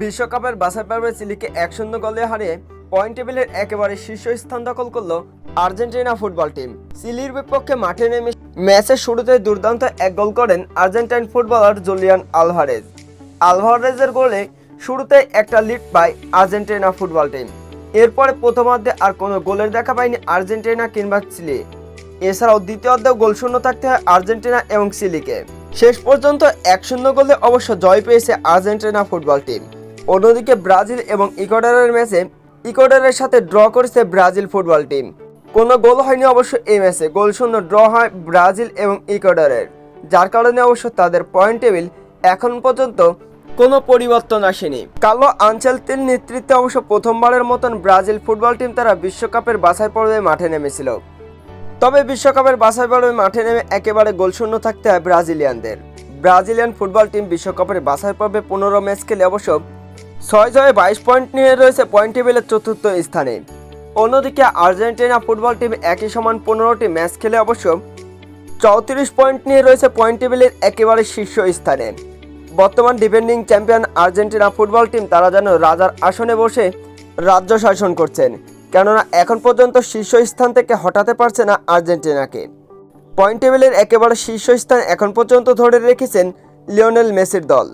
বিশ্বকাপের বাছাই পর্বে চিলিকে এক শূন্য গোলে হারিয়ে পয়েন্ট টেবিলের একেবারে শীর্ষস্থান দখল করল আর্জেন্টিনা ফুটবল টিম। চিলির বিপক্ষে মাঠে নেমে ম্যাচের শুরুতে দুর্দান্ত এক গোল করেন আর্জেন্টাইন ফুটবলার জুলিয়ান আলভারেজ। আলভারেজের গোলে শুরুতে একটা লিড পায় আর্জেন্টিনা ফুটবল টিম। এরপরে প্রথমার্ধে আর কোনো গোলের দেখা পায়নি আর্জেন্টিনা কিংবা চিলি এছাড়াও দ্বিতীয় অর্ধেও গোল শূন্য থাকতে হয় আর্জেন্টিনা এবং চিলিকে শেষ পর্যন্ত এক শূন্য গোলে অবশ্য জয় পেয়েছে আর্জেন্টিনা ফুটবল টিম। অন্যদিকে ব্রাজিল এবং ইকোয়াডরের ম্যাচে ইকোয়াডরের সাথে ড্র করেছে ব্রাজিল ফুটবল টিম। কোনো গোল হয়নি অবশ্য এই ম্যাচে। গোল শূন্য, ড্র হয় ব্রাজিল এবং ইকোয়াডরের। যার কারণে অবশ্য তাদের পয়েন্ট টেবিল এখন পর্যন্ত কোনো পরিবর্তন আসেনি। কালো আঞ্চেলতির নেতৃত্বে অবশ্য প্রথমবারের মতন ব্রাজিল ফুটবল টিম তারা বিশ্বকাপের বাছাই পর্বে মাঠে নেমেছিল। তবে বিশ্বকাপের বাছাই পর্বে মাঠে নেমে একেবারে গোলশূন্য থাকতে হয় ব্রাজিলিয়ানদের। ব্রাজিলিয়ান ফুটবল টিম বিশ্বকাপের বাছাই পর্বে পনেরো ম্যাচ খেলে অবশ্য ছয় জয়ে বাইশ পয়েন্ট নিয়ে রয়েছে পয়েন্ট টেবিলের চতুর্থ স্থানে। অন্যদিকে আর্জেন্টিনা ফুটবল টিম একই সমান পনেরোটি ম্যাচ খেলে অবশ্য চৌত্রিশ পয়েন্ট নিয়ে রয়েছে পয়েন্ট টেবিলের একেবারে শীর্ষ স্থানে। বর্তমান defending champion Argentina football team তারা যেন রাজার আসনে বসে রাজ্য শাসন করছেন, কেননা এখন পর্যন্ত শীর্ষ স্থান থেকে হটাতে পারছে না আর্জেন্টিনাকে। পয়েন্ট টেবিলের একেবারে শীর্ষ স্থান এখন পর্যন্ত ধরে রেখেছেন লিওনেল মেসির দল।